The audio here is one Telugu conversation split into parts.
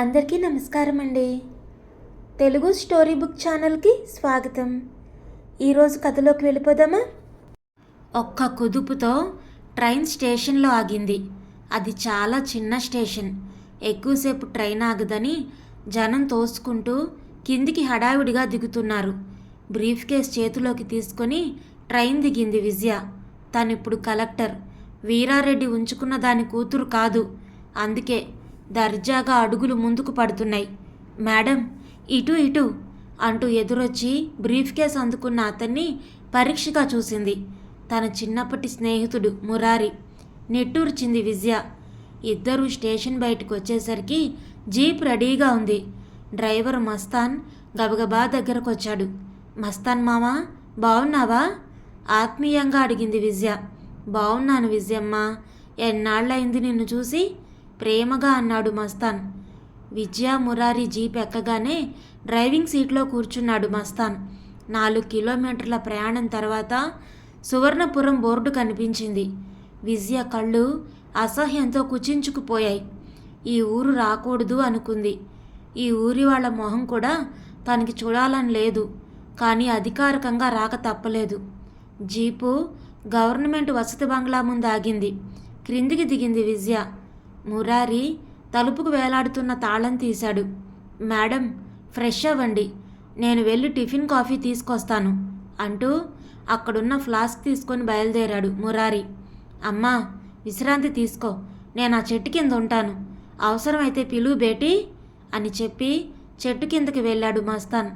అందరికీ నమస్కారం అండి. తెలుగు స్టోరీ బుక్ ఛానల్కి స్వాగతం. ఈరోజు కథలోకి వెళ్ళిపోదామా? ఒక్క కుదుపుతో ట్రైన్ స్టేషన్లో ఆగింది. అది చాలా చిన్న స్టేషన్. ఎక్కువసేపు ట్రైన్ ఆగదని జనం తోసుకుంటూ కిందికి హడావిడిగా దిగుతున్నారు. బ్రీఫ్ కేస్ చేతిలోకి తీసుకొని ట్రైన్ దిగింది విజయ. తనిప్పుడు కలెక్టర్ వీరారెడ్డి ఉంచుకున్న దాని కూతురు కాదు. అందుకే దర్జాగా అడుగులు ముందుకు పడుతున్నాయి. మేడం ఇటు ఇటు అంటూ ఎదురొచ్చి బ్రీఫ్ కేస్ అందుకున్న అతన్ని పరీక్షగా చూసింది. తన చిన్నప్పటి స్నేహితుడు మురారి. నిట్టూర్చింది విజయ. ఇద్దరూ స్టేషన్ బయటకు వచ్చేసరికి జీప్ రెడీగా ఉంది. డ్రైవర్ మస్తాన్ గబగబా దగ్గరకు వచ్చాడు మస్తాన్ మామా బాగున్నావా ఆత్మీయంగా అడిగింది విజయ. బాగున్నాను విజయమ్మ. ఎన్నాళ్ళైంది నిన్ను చూసి? ప్రేమగా అన్నాడు మస్తాన్. విజయ మురారి జీప్ ఎక్కగానే డ్రైవింగ్ సీట్లో కూర్చున్నాడు మస్తాన్. నాలుగు కిలోమీటర్ల ప్రయాణం తర్వాత సువర్ణపురం బోర్డు కనిపించింది. విజయ కళ్ళు అసహ్యంతో కుచించుకుపోయాయి. ఈ ఊరు రాకూడదు అనుకుంది. ఈ ఊరి వాళ్ళ మొహం కూడా తనకి చూడాలని లేదు. కానీ అధికారికంగా రాక తప్పలేదు. జీపు గవర్నమెంట్ వసతి బంగ్లా ముందు ఆగింది. క్రిందికి దిగింది విజయ. మురారి తలుపుకు వేలాడుతున్న తాళం తీశాడు. మేడం ఫ్రెష్ అవ్వండి. నేను వెళ్ళి టిఫిన్ కాఫీ తీసుకొస్తాను అంటూ అక్కడున్న ఫ్లాస్క్ తీసుకొని బయలుదేరాడు మురారి. అమ్మా విశ్రాంతి తీసుకో. నేను ఆ చెట్టు కింద ఉంటాను. అవసరమైతే పిలువు బేటీ అని చెప్పి చెట్టు కిందకి వెళ్ళాడు మస్తాన్.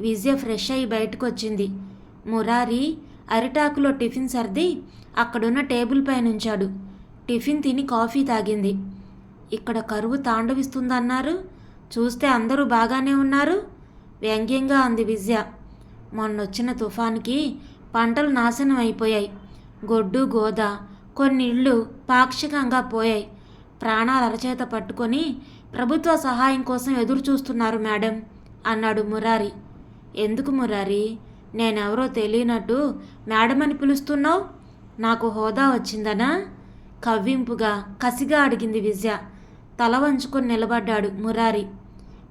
విజయ ఫ్రెష్ అయి బయటకు వచ్చింది మురారి అరిటాకులో టిఫిన్ సర్ది అక్కడున్న టేబుల్ పైన ఉంచాడు టిఫిన్ తిని కాఫీ తాగింది. ఇక్కడ కరువు తాండవిస్తుందన్నారు. చూస్తే అందరూ బాగానే ఉన్నారు. వ్యంగ్యంగా అంది విజయ. మొన్నొచ్చిన తుఫాన్కి పంటలు నాశనం అయిపోయాయి గొడ్డు గోద కొన్ని ఇళ్ళు పాక్షికంగా పోయాయి. ప్రాణాలు అరచేత పట్టుకొని ప్రభుత్వ సహాయం కోసం ఎదురు చూస్తున్నారు మేడం అన్నాడు మురారి. ఎందుకు మురారి? నేనెవరో తెలియనట్టు మేడం అని పిలుస్తున్నావు? నాకు హోదా వచ్చిందనా? కవ్వింపుగా కసిగా అడిగింది విజయ. తల వంచుకొని నిలబడ్డాడు మురారి.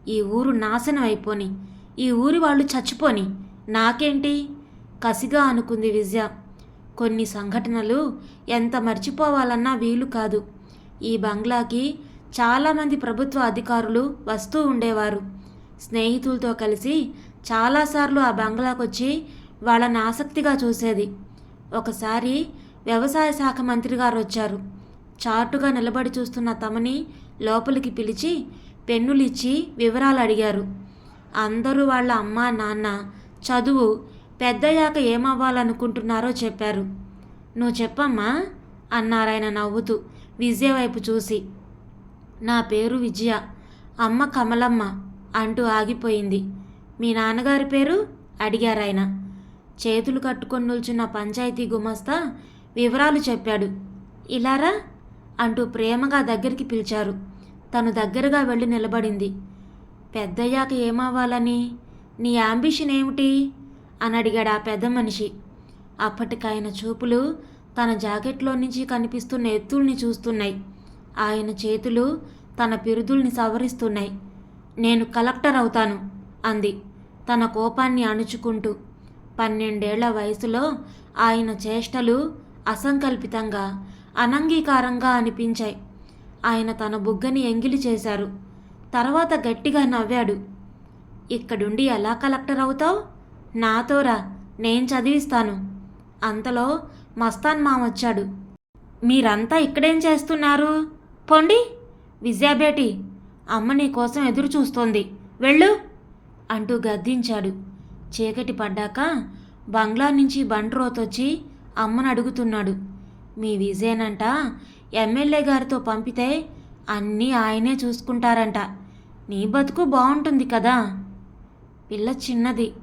ఈ ఊరు నాశనం అయిపోని ఈ ఊరి వాళ్ళు చచ్చిపోని నాకేంటి? కసిగా అనుకుంది విజయ. కొన్ని సంఘటనలు ఎంత మర్చిపోవాలన్నా వీలు కాదు. ఈ బంగ్లాకి చాలామంది ప్రభుత్వ అధికారులు వస్తూ ఉండేవారు. స్నేహితులతో కలిసి చాలాసార్లు ఆ బంగ్లాకొచ్చి వాళ్ళని ఆసక్తిగా చూసేది. ఒకసారి వ్యవసాయ శాఖ మంత్రి గారు వచ్చారు చాటుగా నిలబడి చూస్తున్న తమని లోపలికి పిలిచి పెన్నులిచ్చి వివరాలు అడిగారు అందరూ వాళ్ళ అమ్మ నాన్న చదువు పెద్దయ్యాక ఏమవ్వాలనుకుంటున్నారో చెప్పారు. నువ్వు చెప్పమ్మా అన్నారాయన నవ్వుతూ విజయ వైపు చూసి. నా పేరు విజయ అమ్మ కమలమ్మ అంటూ ఆగిపోయింది. మీ నాన్నగారి పేరు? అడిగారాయన. చేతులు కట్టుకొని నిల్చున్న పంచాయతీ గుమస్తా వివరాలు చెప్పాడు. ఇలారా? అంటూ ప్రేమగా దగ్గరికి పిలిచారు. తను దగ్గరగా వెళ్ళి నిలబడింది. పెద్దయ్యాక ఏమవ్వాలని? నీ అంబిషన్ ఏమిటి? అని అడిగాడు ఆ పెద్ద మనిషి. అప్పటికాయన చూపులు తన జాకెట్లో నుంచి కనిపిస్తున్న ఎత్తుల్ని చూస్తున్నాయి. ఆయన చేతులు తన పిరుదుల్ని సవరిస్తున్నాయి. నేను కలెక్టర్ అవుతాను అంది. తన కోపాన్ని అణుచుకుంటూ. పన్నెండేళ్ళ వయసులో ఆయన చేష్టలు అసంకల్పితంగా అనంగీకారంగా అనిపించాయి. ఆయన తన బుగ్గని ఎంగిలి చేశారు. తర్వాత గట్టిగా నవ్వాడు. ఇక్కడుండి ఎలా కలెక్టర్ అవుతావు? నాతోరా నేను చదివిస్తాను. అంతలో మస్తాన్ మామొచ్చాడు మీరంతా ఇక్కడేం చేస్తున్నారు? పొండి విజయాబేటి అమ్మ నీ కోసం ఎదురు చూస్తోంది. వెళ్ళు! అంటూ గద్దించాడు. చీకటి పడ్డాక బంగ్లా నుంచి బండ్రోతొచ్చి అమ్మను అడుగుతున్నాడు. మీ విజయనంట ఎమ్మెల్యే గారితో పంపితే అన్నీ ఆయనే చూసుకుంటారంట. నీ బతుకు బాగుంటుంది కదా? పిల్ల చిన్నది.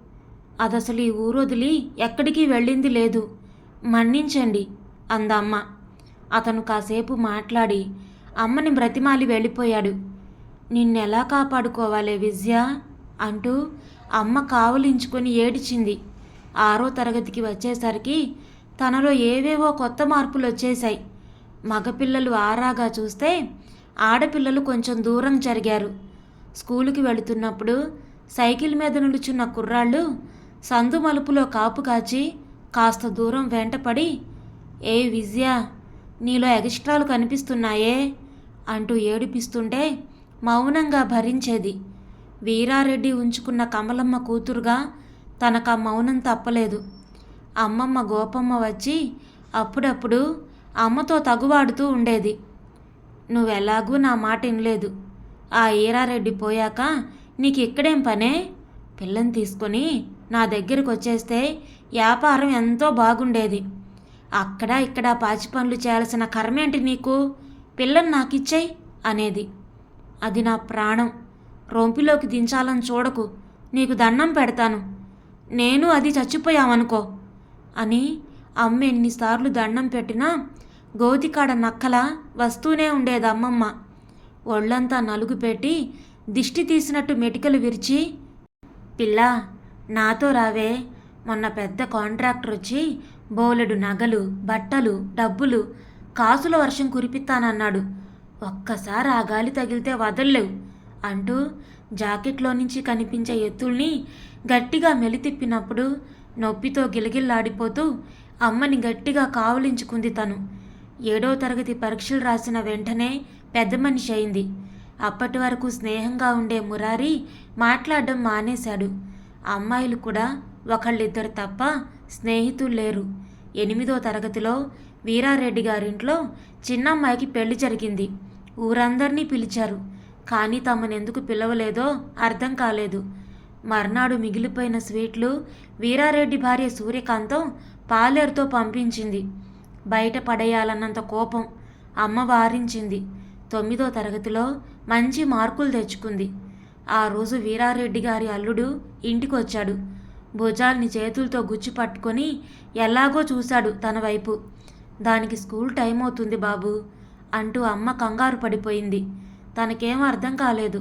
అదసలు ఈ ఊరొదిలి ఎక్కడికి వెళ్ళింది లేదు. మన్నించండి అందమ్మ. అతను కాసేపు మాట్లాడి అమ్మని బ్రతిమాలి వెళ్ళిపోయాడు. నిన్నెలా కాపాడుకోవాలే విజయ? అంటూ అమ్మ కావలించుకొని ఏడిచింది. ఆరో తరగతికి వచ్చేసరికి తనలో ఏవేవో కొత్త మార్పులు వచ్చేశాయి. మగపిల్లలు ఆరాగా చూస్తే ఆడపిల్లలు కొంచెం దూరం జరిగారు. స్కూలుకి వెళుతున్నప్పుడు సైకిల్ మీద నిలుచున్న కుర్రాళ్ళు సందు మలుపులో కాపు కాచి కాస్త దూరం వెంటపడి ఏ విజయ నీలో ఎగస్ట్రాలు కనిపిస్తున్నాయే? అంటూ ఏడిపిస్తుంటే మౌనంగా భరించేది. వీరారెడ్డి ఉంచుకున్న కమలమ్మ కూతురుగా తనకు ఆ మౌనం తప్పలేదు. అమ్మమ్మ గోపమ్మ వచ్చి అప్పుడప్పుడు అమ్మతో తగువాడుతూ ఉండేది. నువ్వెలాగూ నా మాట వినలేదు. ఆ ఈరారెడ్డి పోయాక నీకు ఇక్కడేం పనే? పిల్లని తీసుకొని నా దగ్గరికి వచ్చేస్తే వ్యాపారం ఎంతో బాగుండేది. అక్కడ ఇక్కడ పాచి పనులు చేయాల్సిన కర్మేంటి నీకు? పిల్లని నాకిచ్చేయి అనేది. అది నా ప్రాణం. రొంపిలోకి దించాలని చూడకు. నీకు దండం పెడతాను. నేను అది చచ్చిపోయామనుకో. అని అమ్మ ఎన్నిసార్లు దండం పెట్టినా గోతికాడ నక్కల వస్తూనే ఉండేది అమ్మమ్మ. ఒళ్ళంతా నలుగు పెట్టి దిష్టి తీసినట్టు మెటికలు విరిచి పిల్ల నాతో రావే. మొన్న పెద్ద కాంట్రాక్టర్ వచ్చి బోలెడు నగలు బట్టలు డబ్బులు కాసుల వర్షం కురిపిస్తానన్నాడు. ఒక్కసారి ఆ గాలి తగిలితే వదల్లేవు అంటూ జాకెట్లో నుంచి కనిపించే ఎత్తుల్ని గట్టిగా మెలితిప్పినప్పుడు నొప్పితో గిలగిల్లాడిపోతూ అమ్మని గట్టిగా కావలించుకుంది తను. ఏడో తరగతి పరీక్షలు రాసిన వెంటనే పెద్ద మనిషి అయింది. అప్పటి వరకు స్నేహంగా ఉండే మురారి మాట్లాడడం మానేశాడు. అమ్మాయిలు కూడా ఒకళ్ళిద్దరు తప్ప స్నేహితులు లేరు. ఎనిమిదో తరగతిలో వీరారెడ్డి గారింట్లో చిన్నమ్మాయికి పెళ్ళి జరిగింది. ఊరందరినీ పిలిచారు. కానీ తమనెందుకు పిలవలేదో అర్థం కాలేదు. మర్నాడు మిగిలిపోయిన స్వీట్లు వీరారెడ్డి భార్య సూర్యకాంతం పాలేరుతో పంపించింది. బయట పడేయాలన్నంత కోపం అమ్మ వారించింది. తొమ్మిదో తరగతిలో మంచి మార్కులు తెచ్చుకుంది. ఆ రోజు వీరారెడ్డి గారి అల్లుడు ఇంటికొచ్చాడు. భుజాల్ని చేతులతో గుచ్చి పట్టుకొని ఎలాగో చూశాడు తన వైపు. దానికి స్కూల్ టైం అవుతుంది బాబు అంటూ అమ్మ కంగారు పడిపోయింది. తనకేం అర్థం కాలేదు.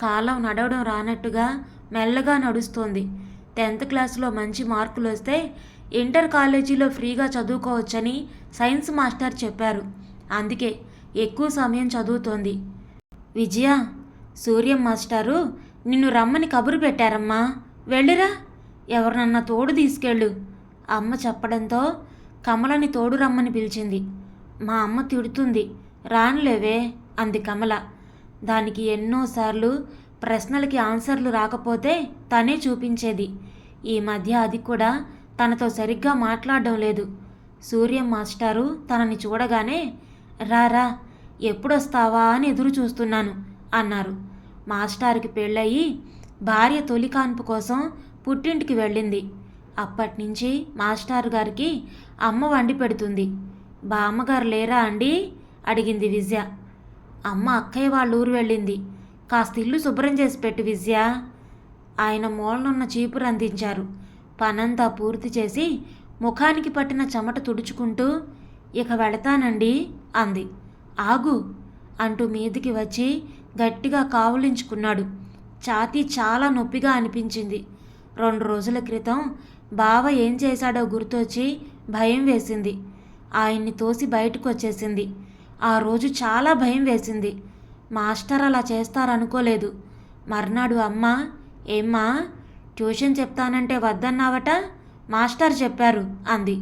కాలం నడవడం రానట్టుగా మెల్లగా నడుస్తోంది. టెన్త్ క్లాస్లో మంచి మార్కులు వస్తే ఇంటర్ కాలేజీలో ఫ్రీగా చదువుకోవచ్చని సైన్స్ మాస్టర్ చెప్పారు. అందుకే ఎక్కువ సమయం చదువుతోంది. విజయ సూర్యం మాస్టారు నిన్ను రమ్మని కబురు పెట్టారమ్మా. వెళ్ళిరా. ఎవరినన్నా తోడు తీసుకెళ్ళు. అమ్మ చెప్పడంతో కమలని తోడు రమ్మని పిలిచింది. మా అమ్మ తిడుతుంది. రానులేవే అంది కమల. దానికి ఎన్నోసార్లు ప్రశ్నలకి ఆన్సర్లు రాకపోతే తనే చూపించేది. ఈ మధ్య అది కూడా తనతో సరిగ్గా మాట్లాడడం లేదు. సూర్యం మాస్టారు తనని చూడగానే రారా ఎప్పుడొస్తావా అని ఎదురు చూస్తున్నాను అన్నారు. మాస్టారుకి పెళ్ళయి భార్య తొలి కాన్పు కోసం పుట్టింటికి వెళ్ళింది. అప్పటినుంచి మాస్టారు గారికి అమ్మ వండి పెడుతుంది. బామ్మగారు లేరా అండి? అడిగింది విజయ అమ్మ అక్కయ్య వాళ్ళ ఊరు వెళ్ళింది. కాస్త ఇల్లు శుభ్రం చేసి పెట్టు విజయ. ఆయన మూలనున్న చీపురు అందించారు. పనంతా పూర్తి చేసి ముఖానికి పట్టిన చెమట తుడుచుకుంటూ ఇక వెళతానండి అంది. ఆగు అంటూ మీదికి వచ్చి గట్టిగా కావులించుకున్నాడు. ఛాతీ చాలా నొప్పిగా అనిపించింది. రెండు రోజుల క్రితం బావ ఏం చేశాడో గుర్తొచ్చి భయం వేసింది. ఆయన్ని తోసి బయటకు వచ్చేసింది ఆ రోజు చాలా భయం వేసింది. మాస్టర్ అలా చేస్తారనుకోలేదు. మర్నాడు అమ్మ ఏమ్మా ట్యూషన్ చెప్తానంటే వద్దన్నావట? మాస్టర్ చెప్పారు అంది.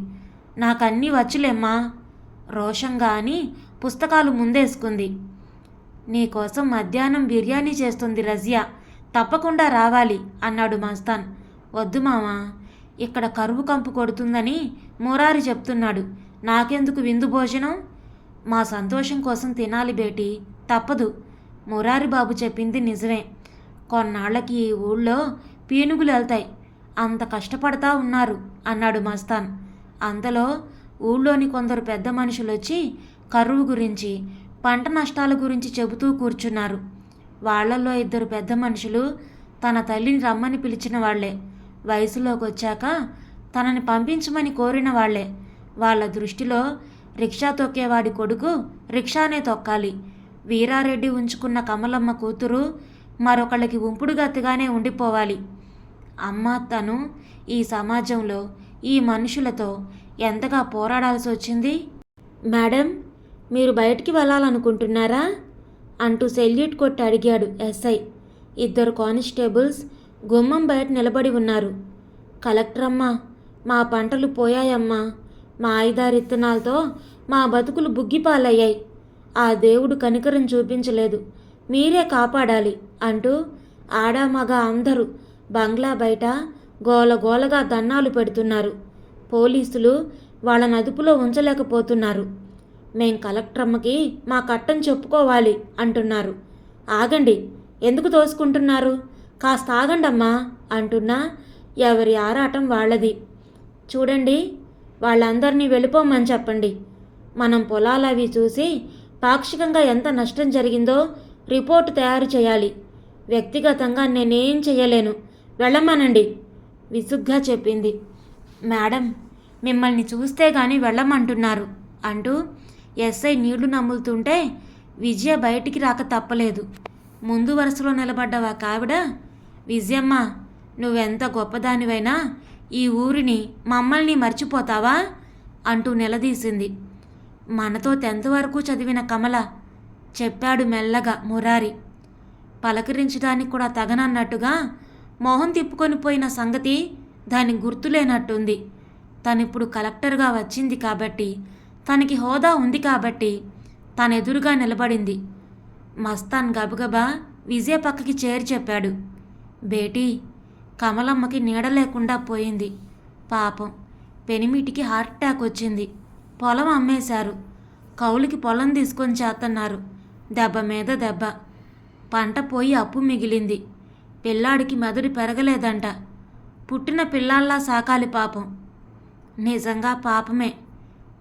నాకన్నీ వచ్చులేమ్మా రోషంగా అని పుస్తకాలు ముందేసుకుంది. నీకోసం మధ్యాహ్నం బిర్యానీ చేస్తుంది రజియా తప్పకుండా రావాలి అన్నాడు మస్తాన్ వద్దు మామా ఇక్కడ కరువు కంపు కొడుతుందని మురారి చెప్తున్నాడు. నాకెందుకు విందు భోజనం? మా సంతోషం కోసం తినాలి బేటీ తప్పదు. మురారి బాబు చెప్పింది నిజమే. కొన్నాళ్ళకి ఈ ఊళ్ళో పీనుగులు వెళ్తాయి అంత కష్టపడతా ఉన్నారు అన్నాడు మస్తాన్. అంతలో ఊళ్ళోని కొందరు పెద్ద మనుషులు వచ్చి కరువు గురించి పంట నష్టాల గురించి చెబుతూ కూర్చున్నారు. వాళ్ళల్లో ఇద్దరు పెద్ద మనుషులు తన తల్లిని రమ్మని పిలిచిన వాళ్ళే. వయసులోకి వచ్చాక తనని పంపించమని కోరిన వాళ్ళే. వాళ్ళ దృష్టిలో రిక్షా తొక్కేవాడి కొడుకు రిక్షానే తొక్కాలి. వీరారెడ్డి ఉంచుకున్న కమలమ్మ కూతురు మరొకళ్ళకి ఉంపుడు ఉండిపోవాలి. అమ్మ తను ఈ సమాజంలో ఈ మనుషులతో ఎంతగా పోరాడాల్సి వచ్చింది? మేడం మీరు బయటికి వెళ్ళాలనుకుంటున్నారా? అంటూ సెల్యూట్ కొట్టి అడిగాడు ఎస్ఐ. ఇద్దరు కానిస్టేబుల్స్ గుమ్మం బయట నిలబడి ఉన్నారు. కలెక్టర్ మా పంటలు పోయాయమ్మా. మా ఐదారు ఇత్తనాలతో మా బతుకులు బుగ్గిపాలయ్యాయి. ఆ దేవుడు కనికరం చూపించలేదు. మీరే కాపాడాలి అంటూ ఆడామగ అందరూ బంగ్లా బయట గోల గోలగా దన్నాలు పెడుతున్నారు. పోలీసులు వాళ్ళని అదుపులో ఉంచలేకపోతున్నారు. మేం కలెక్టర్ అమ్మకి మా కట్టం చెప్పుకోవాలి అంటున్నారు. ఆగండి ఎందుకు తోసుకుంటున్నారు? కాస్త ఆగండమ్మా అంటున్నా ఎవరి ఆరాటం వాళ్ళది. చూడండి వాళ్ళందరినీ వెళ్ళిపోమని చెప్పండి. మనం పొలాలవి చూసి పాక్షికంగా ఎంత నష్టం జరిగిందో రిపోర్టు తయారు చేయాలి. వ్యక్తిగతంగా నేనేం చేయలేను. వెళ్ళమనండి విసుగ్గా చెప్పింది. మేడం మిమ్మల్ని చూస్తే గాని వెళ్ళమంటున్నారు అంటూ ఎస్ఐ నీళ్ళు నమ్ములుతుంటే విజయ బయటికి రాక తప్పలేదు. ముందు వరుసలో నిలబడ్డ ఒక ఆవిడ విజయమ్మ నువ్వెంత గొప్పదానివైనా ఈ ఊరిని మమ్మల్ని మర్చిపోతావా? అంటూ నిలదీసింది. మనతో టెన్త్ వరకు చదివిన కమల చెప్పాడు మెల్లగా మురారి. పలకరించడానికి కూడా తగనన్నట్టుగా మొహం తిప్పుకొని పోయిన సంగతి దాని గుర్తులేనట్టుంది. తనిప్పుడు కలెక్టర్గా వచ్చింది కాబట్టి తనకి హోదా ఉంది కాబట్టి తన ఎదురుగా నిలబడింది. మస్తాన్ గబగబా విజయ పక్కకి చేరి చెప్పాడు. బేటీ కమలమ్మకి నీడ లేకుండా పోయింది. పాపం పెనిమిటికి హార్ట్ అటాక్ వచ్చింది. పొలం అమ్మేశారు. కౌలుకి పొలం తీసుకొని చేస్తున్నారు దెబ్బ మీద దెబ్బ. పంట పోయి అప్పు మిగిలింది. పిల్లాడికి మెదడు పెరగలేదంట. పుట్టిన పిల్లాల్లా సాకాలి పాపం. నిజంగా పాపమే.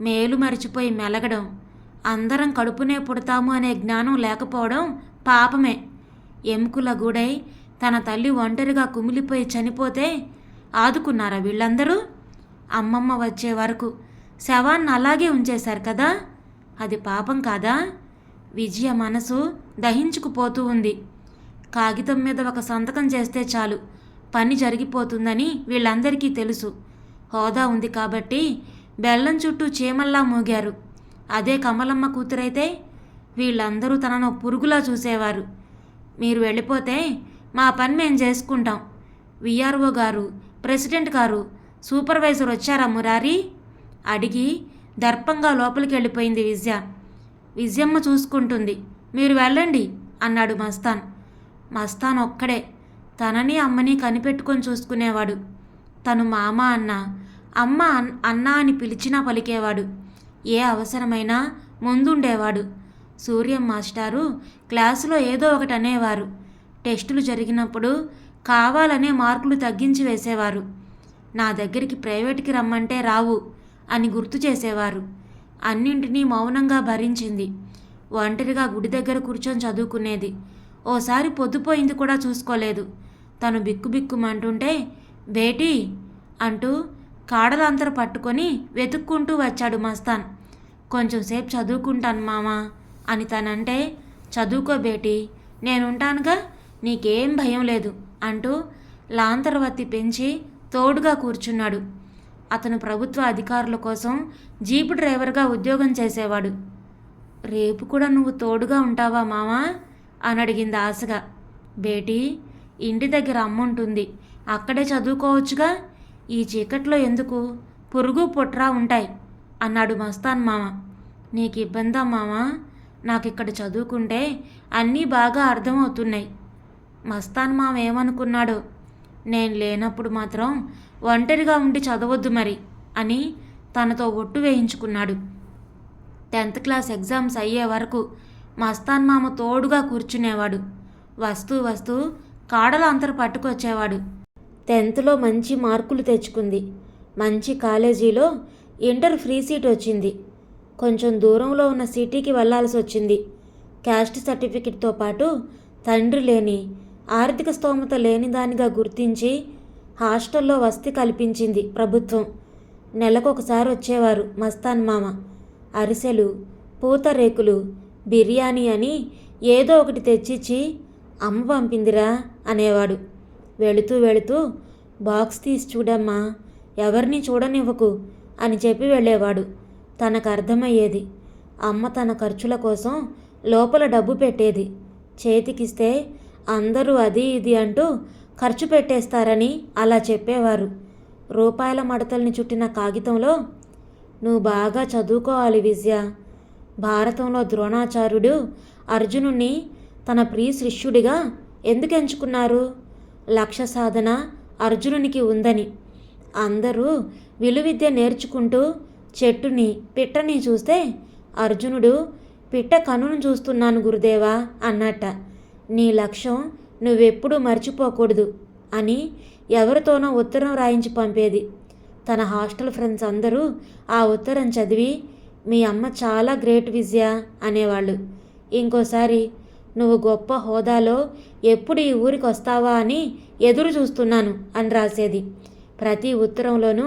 మేలు మరిచిపోయి మెలగడం. అందరం కడుపునే పుడతాము అనే జ్ఞానం లేకపోవడం పాపమే. ఎముకల గూడై తన తల్లి ఒంటరిగా కుమిలిపోయి చనిపోతే ఆదుకున్నారా వీళ్ళందరూ? అమ్మమ్మ వచ్చే వరకు శవాన్ని అలాగే ఉంచేశారు కదా? అది పాపం కాదా? విజయ మనసు దహించుకుపోతూ ఉంది. కాగితం మీద ఒక సంతకం చేస్తే చాలు. పని జరిగిపోతుందని వీళ్ళందరికీ తెలుసు. హోదా ఉంది కాబట్టి బెల్లం చుట్టూ చీమల్లా మోగారు. అదే కమలమ్మ కూతురైతే వీళ్ళందరూ తనను పురుగులా చూసేవారు. మీరు వెళ్ళిపోతే మా పని మేము చేసుకుంటాం. విఆర్ఓ గారు ప్రెసిడెంట్ గారు సూపర్వైజర్ వచ్చారా మురారి? అడిగి దర్పంగా లోపలికి వెళ్ళిపోయింది విజయ. విజయమ్మ చూసుకుంటుంది. మీరు వెళ్ళండి అన్నాడు మస్తాన్. మస్తాన్ ఒక్కడే. తనని అమ్మని కనిపెట్టుకొని చూసుకునేవాడు. తను మామ అన్న అమ్మ అన్- అన్న అని పిలిచినా పలికేవాడు. ఏ అవసరమైనా ముందుండేవాడు. సూర్యం మాస్టారు క్లాసులో ఏదో ఒకటి అనేవారు. టెస్టులు జరిగినప్పుడు కావాలనే మార్కులు తగ్గించి వేసేవారు. నా దగ్గరికి ప్రైవేట్కి రమ్మంటే రావు. అని గుర్తు చేసేవారు. అన్నింటినీ మౌనంగా భరించింది. ఒంటరిగా గుడి దగ్గర కూర్చొని చదువుకునేది. ఓసారి పొద్దుపోయింది కూడా చూసుకోలేదు. తను బిక్కుబిక్కుమంటుంటే బేటీ అంటూ కాడలంతర పట్టుకొని వెతుక్కుంటూ వచ్చాడు మస్తాన్. కొంచెం సేపు చదువుకుంటాను మామా అని తనంటే చదువుకో బేటీ నేనుంటానుగా నీకేం భయం లేదు అంటూ లాంతరవత్తి పెంచి తోడుగా కూర్చున్నాడు. అతను ప్రభుత్వ అధికారుల కోసం జీపు డ్రైవర్గా ఉద్యోగం చేసేవాడు. రేపు కూడా నువ్వు తోడుగా ఉంటావా మామా? అని అడిగింది ఆశగా. బేటీ ఇంటి దగ్గర అమ్ముంటుంది. అక్కడే చదువుకోవచ్చుగా? ఈ చీకట్లో ఎందుకు? పురుగు పుట్రా ఉంటాయి అన్నాడు మస్తాన్ మామ. నీకు ఇబ్బందా మామా? నాకు ఇక్కడ చదువుకుంటే అన్నీ బాగా అర్థమవుతున్నాయి. మస్తాన్ మామ ఏమనుకున్నాడో? నేను లేనప్పుడు మాత్రం ఒంటరిగా ఉండి చదవద్దు మరి అని తనతో ఒట్టు వేయించుకున్నాడు. టెన్త్ క్లాస్ ఎగ్జామ్స్ అయ్యే వరకు మస్తాన్ మామ తోడుగా కూర్చునేవాడు. వస్తూ వస్తూ కాడల అంతరు పట్టుకొచ్చేవాడు. టెన్త్లో మంచి మార్కులు తెచ్చుకుంది. మంచి కాలేజీలో ఇంటర్ ఫ్రీ సీట్ వచ్చింది. కొంచెం దూరంలో ఉన్న సిటీకి వెళ్ళాల్సి వచ్చింది. క్యాస్ట్ సర్టిఫికెట్తో పాటు తండ్రి లేని ఆర్థిక స్తోమత లేని దానిగా గుర్తించి హాస్టల్లో వసతి కల్పించింది ప్రభుత్వం. నెలకొకసారి వచ్చేవారు మస్తాన్ మామ. అరిసెలు పూతరేకులు బిర్యానీ అని ఏదో ఒకటి తెచ్చిచ్చి అమ్మ పంపిందిరా అనేవాడు. వెళుతూ వెళుతూ బాక్స్ తీసి చూడమ్మా ఎవరిని చూడనివ్వకు అని చెప్పి వెళ్ళేవాడు. తనకు అర్థమయ్యేది అమ్మ తన ఖర్చుల కోసం లోపల డబ్బు పెట్టేది. చేతికిస్తే అందరూ అది ఇది అంటూ ఖర్చు పెట్టేస్తారని అలా చెప్పేవారు. రూపాయల మడతల్ని చుట్టిన కాగితంలో నువ్వు బాగా చదువుకోవాలి విజయ. భారతంలో ద్రోణాచార్యుడు అర్జునుణ్ణి తన ప్రియ శిష్యుడిగా ఎందుకు ఎంచుకున్నారు? లక్ష్య సాధన అర్జునునికి ఉందని. అందరూ విలువిద్య నేర్చుకుంటూ చెట్టుని పిట్టని చూస్తే అర్జునుడు పిట్ట కనును చూస్తున్నాను గురుదేవా అన్నట్ట. నీ లక్ష్యం నువ్వెప్పుడూ మర్చిపోకూడదు అని ఎవరితోనో ఉత్తరం రాయించి పంపేది. తన హాస్టల్ ఫ్రెండ్స్ అందరూ ఆ ఉత్తరం చదివి మీ అమ్మ చాలా గ్రేట్ విజయ అనేవాళ్ళు. ఇంకోసారి నువ్వు గొప్ప హోదాలో ఎప్పుడు ఈ ఊరికి వస్తావా అని ఎదురు చూస్తున్నాను అని రాసేది. ప్రతి ఉత్తరంలోనూ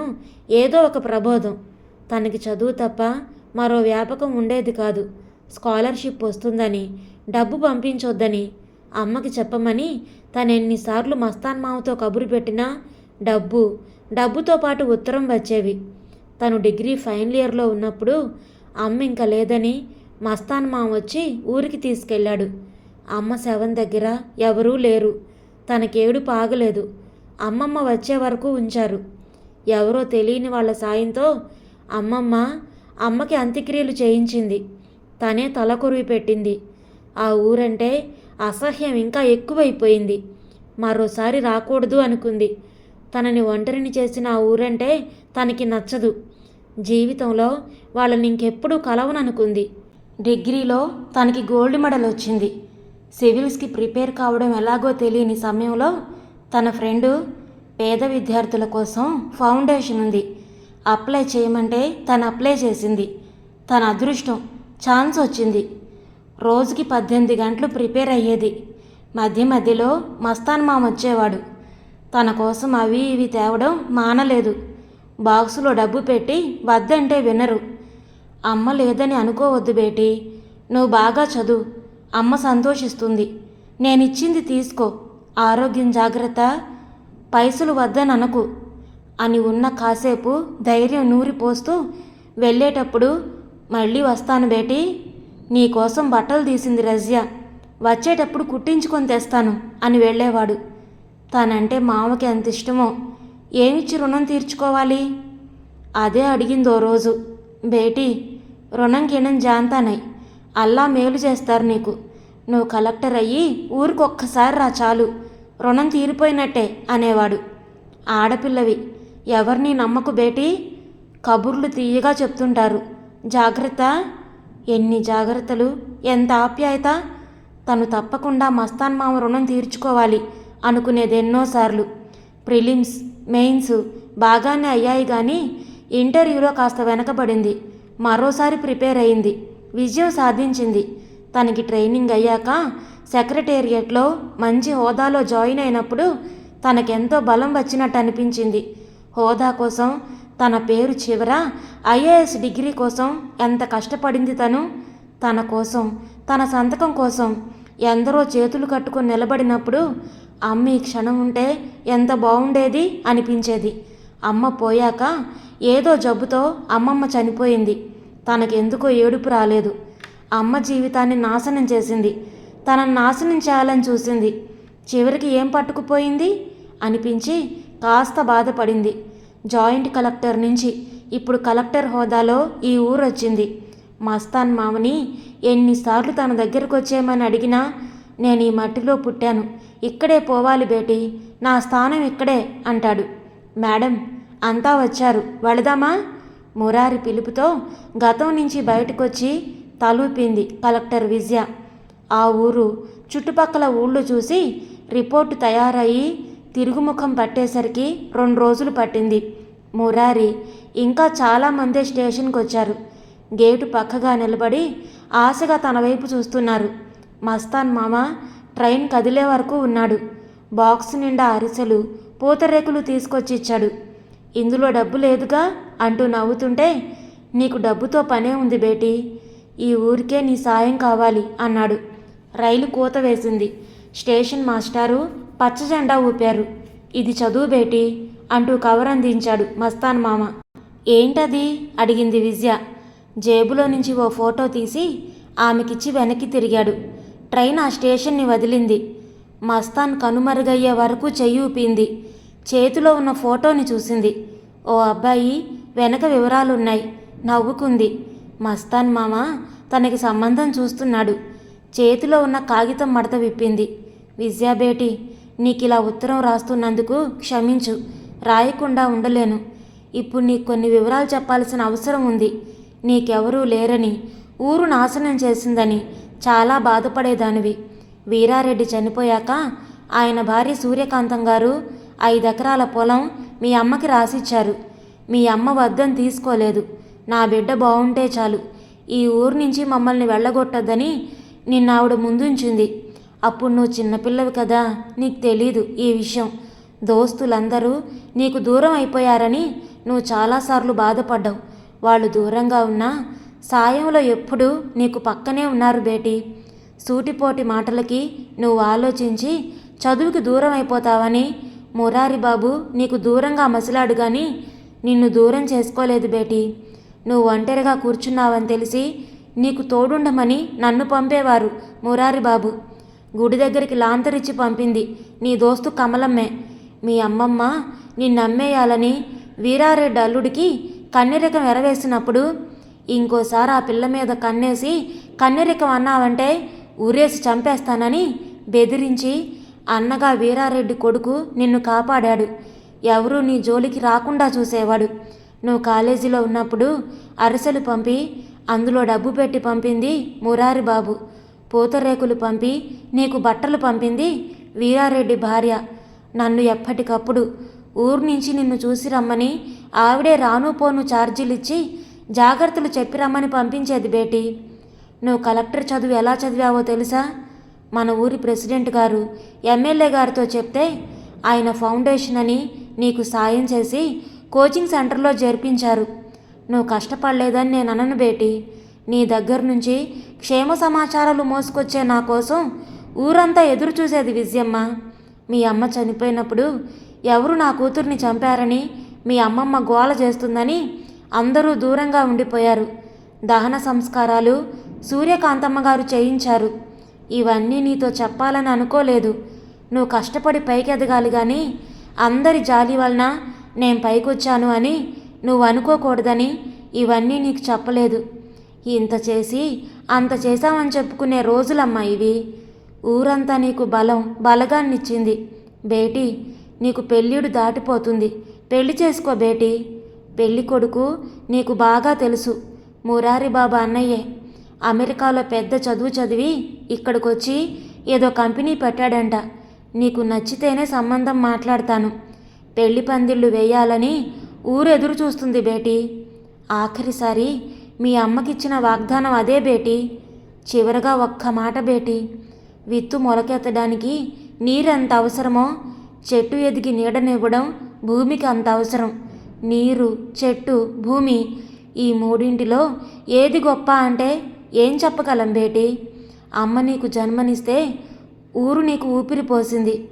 ఏదో ఒక ప్రబోధం. తనకి చదువు తప్ప మరో వ్యాపకం ఉండేది కాదు. స్కాలర్షిప్ వస్తుందని డబ్బు పంపించొద్దని అమ్మకి చెప్పమని తను ఎన్నిసార్లు మస్తాన్ మామతో కబురు పెట్టినా డబ్బు డబ్బుతో పాటు ఉత్తరం వచ్చేవి. తను డిగ్రీ ఫైనల్ ఇయర్లో ఉన్నప్పుడు అమ్మ ఇంకా లేదని మస్తాన్ మామ వచ్చి ఊరికి తీసుకెళ్ళాడు. అమ్మ శవం దగ్గర ఎవరూ లేరు. తనకేడు పాగలేదు అమ్మమ్మ వచ్చే వరకు ఉంచారు. ఎవరో తెలియని వాళ్ళ సాయంతో అమ్మమ్మ అమ్మకి అంత్యక్రియలు చేయించింది. తనే తలకొరివి పెట్టింది. ఆ ఊరంటే అసహ్యం ఇంకా ఎక్కువైపోయింది. మరోసారి రాకూడదు అనుకుంది. తనని ఒంటరిని చేసిన ఆ ఊరంటే తనకి నచ్చదు. జీవితంలో వాళ్ళని ఇంకెప్పుడు కలవననుకుంది. డిగ్రీలో తనకి గోల్డ్ మెడల్ వచ్చింది. సివిల్స్కి ప్రిపేర్ కావడం ఎలాగో తెలియని సమయంలో తన ఫ్రెండు పేద విద్యార్థుల కోసం ఫౌండేషన్ ఉంది. అప్లై చేయమంటే తను అప్లై చేసింది. తన అదృష్టం ఛాన్స్ వచ్చింది. రోజుకి పద్దెనిమిది గంటలు ప్రిపేర్ అయ్యేది. మధ్య మధ్యలో మస్తాన్ మామ వచ్చేవాడు. తన కోసం అవి ఇవి తేవడం మానలేదు. బాక్సులో డబ్బు పెట్టి వద్దంటే వినరు. అమ్మ లేదని అనుకోవద్దు బేటీ. నువ్వు బాగా చదువు. అమ్మ సంతోషిస్తుంది. నేనిచ్చింది తీసుకో. ఆరోగ్యం జాగ్రత్త. పైసలు వద్దననకు అని ఉన్న కాసేపు ధైర్యం నూరిపోస్తూ వెళ్ళేటప్పుడు మళ్ళీ వస్తాను బేటీ. నీకోసం బట్టలు తీసింది రజ్య. వచ్చేటప్పుడు కుట్టించుకొని తెస్తాను అని వెళ్ళేవాడు. తనంటే మామకి ఎంత ఇష్టమో ఏమిచ్చి రుణం తీర్చుకోవాలి? అదే అడిగిందో రోజు. బేటీ రుణం కిణం జాంతానై అల్లా మేలు చేస్తారు నీకు. నువ్వు కలెక్టర్ అయ్యి ఊరికొక్కసారి రా చాలు. రుణం తీరిపోయినట్టే అనేవాడు. ఆడపిల్లవి ఎవరిని నమ్మకు బేటీ? కబుర్లు తీయగా చెప్తుంటారు. జాగ్రత్త. ఎన్ని జాగ్రత్తలు ఎంత ఆప్యాయత? తను తప్పకుండా మస్తాన్ మామ రుణం తీర్చుకోవాలి అనుకునేది ఎన్నోసార్లు ప్రిలిమ్స్ మెయిన్స్ బాగానే అయ్యాయి కానీ ఇంటర్వ్యూలో కాస్త వెనకబడింది. మరోసారి ప్రిపేర్ అయింది. విజయం సాధించింది. తనకి ట్రైనింగ్ అయ్యాక సెక్రటేరియట్లో మంచి హోదాలో జాయిన్ అయినప్పుడు తనకెంతో బలం వచ్చినట్టు అనిపించింది హోదా కోసం తన పేరు చివర ఐఏఎస్ డిగ్రీ కోసం ఎంత కష్టపడింది తను? తన కోసం తన సంతకం కోసం ఎందరో చేతులు కట్టుకుని నిలబడినప్పుడు అమ్మ ఈ క్షణం ఉంటే ఎంత బాగుండేది అనిపించేది. అమ్మ పోయాక ఏదో జబ్బుతో అమ్మమ్మ చనిపోయింది. తనకెందుకో ఏడుపు రాలేదు. అమ్మ జీవితాన్ని నాశనం చేసింది. తనను నాశనం చేయాలని చూసింది. చివరికి ఏం పట్టుకుపోయింది? అనిపించి కాస్త బాధపడింది. జాయింట్ కలెక్టర్ నుంచి. ఇప్పుడు కలెక్టర్ హోదాలో ఈ ఊరు వచ్చింది మస్తాన్ మామని ఎన్నిసార్లు తన దగ్గరకు వచ్చేయమని అడిగినా నేను ఈ మట్టిలో పుట్టాను. ఇక్కడే పోవాలి బేటి. నా స్థానం ఇక్కడే అంటాడు. మేడం అంతా వచ్చారు. వెళదామా? మురారి పిలుపుతో గతం నుంచి బయటకొచ్చి తలూపింది కలెక్టర్ విజయ. ఆ ఊరు చుట్టుపక్కల ఊళ్ళు చూసి రిపోర్టు తయారయ్యి తిరుగుముఖం పట్టేసరికి రెండు రోజులు పట్టింది. మురారి ఇంకా చాలామందే స్టేషన్కి వచ్చారు గేటు పక్కగా నిలబడి ఆశగా తన వైపు చూస్తున్నారు. మస్తాన్ మామ ట్రైన్ కదిలే వరకు ఉన్నాడు. బాక్స్ నిండా అరిసెలు పూతరేకులు తీసుకొచ్చి ఇచ్చాడు ఇందులో డబ్బు లేదుగా అంటూ నవ్వుతుంటే నీకు డబ్బుతో పనే ఉంది బేటీ. ఈ ఊరికే నీ సాయం కావాలి అన్నాడు. రైలు కూత వేసింది. స్టేషన్ మాస్టారు పచ్చజెండా ఊపారు. ఇది చదువు బేటి అంటూ కవర్ అందించాడు మస్తాన్ మామ. ఏంటది? అడిగింది విజయ. జేబులో నుంచి ఓ ఫోటో తీసి ఆమెకిచ్చి వెనక్కి తిరిగాడు. ట్రైన్ ఆ స్టేషన్ని వదిలింది. మస్తాన్ కనుమరుగయ్యే వరకు చెయ్యి ఊపింది. చేతిలో ఉన్న ఫోటోని చూసింది. ఓ అబ్బాయి వెనక వివరాలున్నాయి. నవ్వుకుంది. మస్తాన్ మామ తనకి సంబంధం చూస్తున్నాడు. చేతిలో ఉన్న కాగితం మడత విప్పింది. విద్యాబేటి నీకు ఇలా ఉత్తరం రాస్తున్నందుకు క్షమించు. రాయకుండా ఉండలేను. ఇప్పుడు నీకు కొన్ని వివరాలు చెప్పాల్సిన అవసరం ఉంది. నీకెవరూ లేరని ఊరు నాశనం చేసిందని చాలా బాధపడేదానివి. వీరారెడ్డి చనిపోయాక ఆయన భార్య సూర్యకాంతం గారు ఐదెకరాల పొలం మీ అమ్మకి రాసిచ్చారు. మీ అమ్మ వద్దని తీసుకోలేదు. నా బిడ్డ బాగుంటే చాలు. ఈ ఊరు నుంచి మమ్మల్ని వెళ్ళగొట్టొద్దని నిన్న ఆవిడ ముందుంచింది. అప్పుడు నువ్వు చిన్నపిల్లవి కదా నీకు తెలీదు ఈ విషయం. దోస్తులందరూ నీకు దూరం అయిపోయారని నువ్వు చాలాసార్లు బాధపడ్డావు. వాళ్ళు దూరంగా ఉన్నా సాయంలో ఎప్పుడూ నీకు పక్కనే ఉన్నారు బేటీ. సూటిపోటి మాటలకి నువ్వు ఆలోచించి చదువుకి దూరం అయిపోతావని మురారి బాబు నీకు దూరంగా మసిలాడు కానీ నిన్ను దూరం చేసుకోలేదు బేటీ. నువ్వు ఒంటరిగా కూర్చున్నావని తెలిసి నీకు తోడుండమని నన్ను పంపేవారు మురారి బాబు. గుడి దగ్గరికి లాంతరిచ్చి పంపింది. నీ దోస్తు కమలమ్మే. మీ అమ్మమ్మ నిన్నమ్మేయాలని వీరారెడ్డి అల్లుడికి కన్నెరకం ఎరవేసినప్పుడు ఇంకోసారి ఆ పిల్ల మీద కన్నేసి కన్నెరకం అన్నావంటే ఊరేసి చంపేస్తానని బెదిరించి అన్నగా వీరారెడ్డి కొడుకు నిన్ను కాపాడాడు. ఎవరూ నీ జోలికి రాకుండా చూసేవాడు. నువ్వు కాలేజీలో ఉన్నప్పుడు అరిసెలు పంపి అందులో డబ్బు పెట్టి పంపింది మురారి బాబు పూతరేకులు పంపి నీకు బట్టలు పంపింది? వీరారెడ్డి భార్య. నన్ను ఎప్పటికప్పుడు ఊరు నుంచి నిన్ను చూసి రమ్మని ఆవిడే రాను పోను ఛార్జీలిచ్చి జాగ్రత్తలు చెప్పి రమ్మని పంపించేది బేటీ. నువ్వు కలెక్టర్ చదువు ఎలా చదివావో తెలుసా? మన ఊరి ప్రెసిడెంట్ గారు ఎమ్మెల్యే గారితో చెప్తే ఆయన ఫౌండేషన్ అని నీకు సాయం చేసి కోచింగ్ సెంటర్లో చేర్పించారు. నువ్వు కష్టపడలేదని నేను అనను బేటీ. నీ దగ్గర నుంచి క్షేమ సమాచారాలు మోసుకొచ్చే నా కోసం ఊరంతా ఎదురు చూసేది విజయమ్మ. మీ అమ్మ చనిపోయినప్పుడు ఎవరు నా కూతుర్ని చంపారని మీ అమ్మమ్మ గోల చేస్తుందని అందరూ దూరంగా ఉండిపోయారు. దహన సంస్కారాలు సూర్యకాంతమ్మ గారు చేయించారు. ఇవన్నీ నీతో చెప్పాలని అనుకోలేదు. నువ్వు కష్టపడి పైకి ఎదగాలి కానీ అందరి జాలి వలన నేను పైకొచ్చాను అని నువ్వు అనుకోకూడదని ఇవన్నీ నీకు చెప్పలేదు. ఇంత చేసి అంత చేశామని చెప్పుకునే రోజులమ్మా ఇవి. ఊరంతా నీకు బలం బలగాన్నిచ్చింది. బేటీ నీకు పెళ్ళిడు దాటిపోతుంది. పెళ్ళి చేసుకో బేటీ. పెళ్ళి కొడుకు నీకు బాగా తెలుసు. మురారి బాబా అన్నయ్యే. అమెరికాలో పెద్ద చదువు చదివి ఇక్కడికొచ్చి ఏదో కంపెనీ పెట్టాడంట. నీకు నచ్చితేనే సంబంధం మాట్లాడతాను. పెళ్ళి పందిళ్ళు వేయాలని ఊరు చూస్తుంది బేటీ. ఆఖరిసారి మీ అమ్మకిచ్చిన వాగ్దానం అదే బేటీ. చివరగా ఒక్క మాట బేటీ. విత్తు మొలకెత్తడానికి నీరెంత అవసరమో చెట్టు ఎదిగి నీడనివ్వడం భూమికి అంత అవసరం. నీరు చెట్టు భూమి ఈ మూడింటిలో ఏది గొప్ప అంటే ఏం చెప్పగలం బేటీ? అమ్మ నీకు జన్మనిస్తే ఊరు నీకు ఊపిరి పోసింది.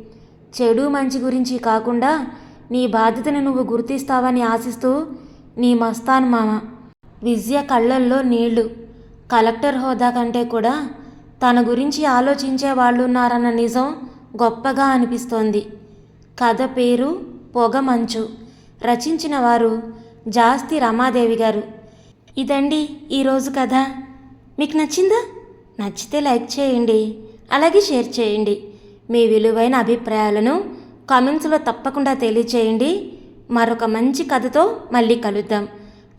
చెడు మంచి గురించి కాకుండా నీ బాధ్యతను నువ్వు గుర్తిస్తావని ఆశిస్తూ నీ మస్తాన్ మామ. విజయ కళ్ళల్లో నీళ్ళు. కలెక్టర్ హోదా కంటే కూడా తన గురించి ఆలోచించే వాళ్ళున్నారన్న నిజం గొప్పగా అనిపిస్తోంది. కథ పేరు పొగమంచు రచించిన వారు జాస్తి రమాదేవి గారు. ఇదండి ఈరోజు కథ. మీకు నచ్చిందా? నచ్చితే లైక్ చేయండి. అలాగే షేర్ చేయండి. మీ విలువైన అభిప్రాయాలను కామెంట్స్లో తప్పకుండా తెలియచేయండి. మరొక మంచి కథతో మళ్ళీ కలుద్దాం.